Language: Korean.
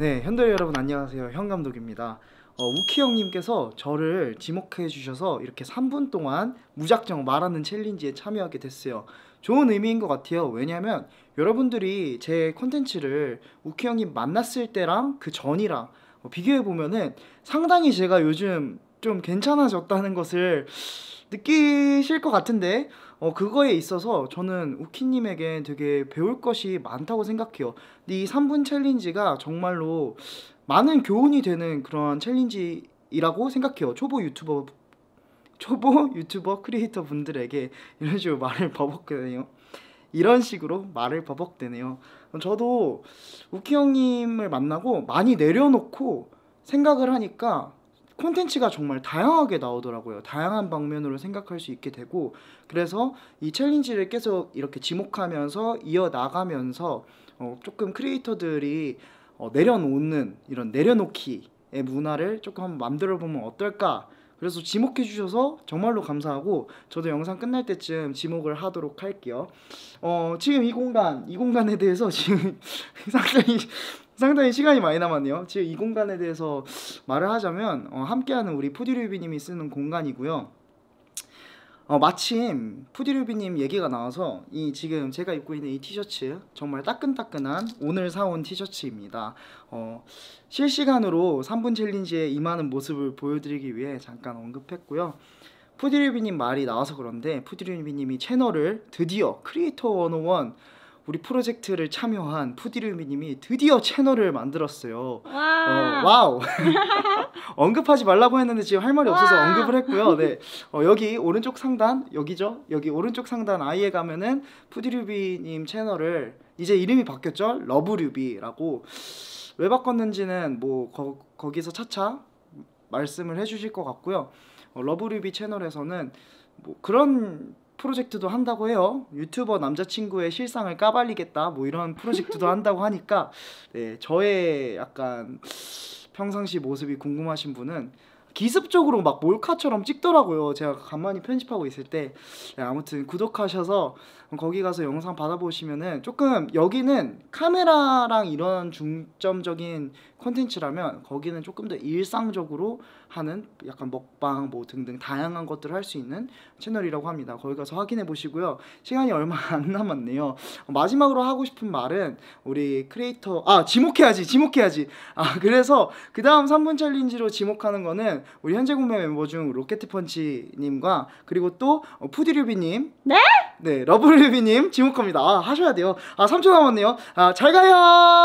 네, 현대 여러분 안녕하세요. 현 감독입니다. 어, 우키 형님께서 저를 지목해 주셔서 이렇게 3분 동안 무작정 말하는 챌린지에 참여하게 됐어요. 좋은 의미인 것 같아요. 왜냐면 여러분들이 제 콘텐츠를 우키 형님 만났을 때랑 그 전이랑 어, 비교해 보면은 상당히 제가 요즘 좀 괜찮아졌다는 것을 느끼실 것 같은데 어 그거에 있어서 저는 우키님에게 되게 배울 것이 많다고 생각해요. 이 3분 챌린지가 정말로 많은 교훈이 되는 그런 챌린지라고 생각해요. 초보 유튜버 초보 유튜버 크리에이터 분들에게 이런 식으로 말을 버벅대네요. 이런 식으로 말을 버벅대네요. 저도 우키 형님을 만나고 많이 내려놓고 생각을 하니까 콘텐츠가 정말 다양하게 나오더라고요. 다양한 방면으로 생각할 수 있게 되고 그래서 이 챌린지를 계속 이렇게 지목하면서 이어 나가면서 어, 조금 크리에이터들이 어, 내려놓는 이런 내려놓기의 문화를 조금 한번 만들어 보면 어떨까? 그래서 지목해 주셔서 정말로 감사하고 저도 영상 끝날 때쯤 지목을 하도록 할게요. 어, 지금 이 공간, 이 공간에 대해서 지금 상당히 상당히 시간이 많이 남았네요. 지금 이 공간에 대해서 말을 하자면 어, 함께하는 우리 푸디류비님이 쓰는 공간이고요. 어, 마침 푸디류비님 얘기가 나와서 이 지금 제가 입고 있는 이 티셔츠 정말 따끈따끈한 오늘 사온 티셔츠입니다. 어, 실시간으로 3분 챌린지에 임하는 모습을 보여드리기 위해 잠깐 언급했고요. 푸디류비님 말이 나와서 그런데 푸디류비님이 채널을 드디어 크리에이터 101 우리 프로젝트를 참여한 푸디르미님이 드디어 채널을 만들었어요. 와. 어, 와우. 언급하지 말라고 했는데 지금 할 말이 없어서 와. 언급을 했고요. 네. 어, 여기 오른쪽 상단 여기죠. 여기 오른쪽 상단 아이에 가면은 푸디류비님 채널을 이제 이름이 바뀌었죠. 러브류비라고 왜 바꿨는지는 뭐 거, 거기서 차차 말씀을 해주실 것 같고요. 어, 러브류비 채널에서는 뭐 그런 프로젝트도 한다고 해요. 유튜버 남자친구의 실상을 까발리겠다 뭐 이런 프로젝트도 한다고 하니까 네, 저의 약간 평상시 모습이 궁금하신 분은 기습적으로 막 몰카처럼 찍더라고요. 제가 가만히 편집하고 있을 때 네, 아무튼 구독하셔서 거기 가서 영상 받아보시면은 조금 여기는 카메라랑 이런 중점적인 콘텐츠라면 거기는 조금 더 일상적으로 하는 약간 먹방 뭐 등등 다양한 것들을 할 수 있는 채널이라고 합니다. 거기 가서 확인해 보시고요. 시간이 얼마 안 남았네요. 마지막으로 하고 싶은 말은 우리 크리에이터 아 지목해야지 지목해야지 아 그래서 그 다음 3분 챌린지로 지목하는 거는 우리 현재 공매 멤버 중 로켓펀치님과 그리고 또 어, 푸디류비님 네? 네 러브류비님 지목합니다. 아, 하셔야 돼요. 아 3초 남았네요. 아잘 가요.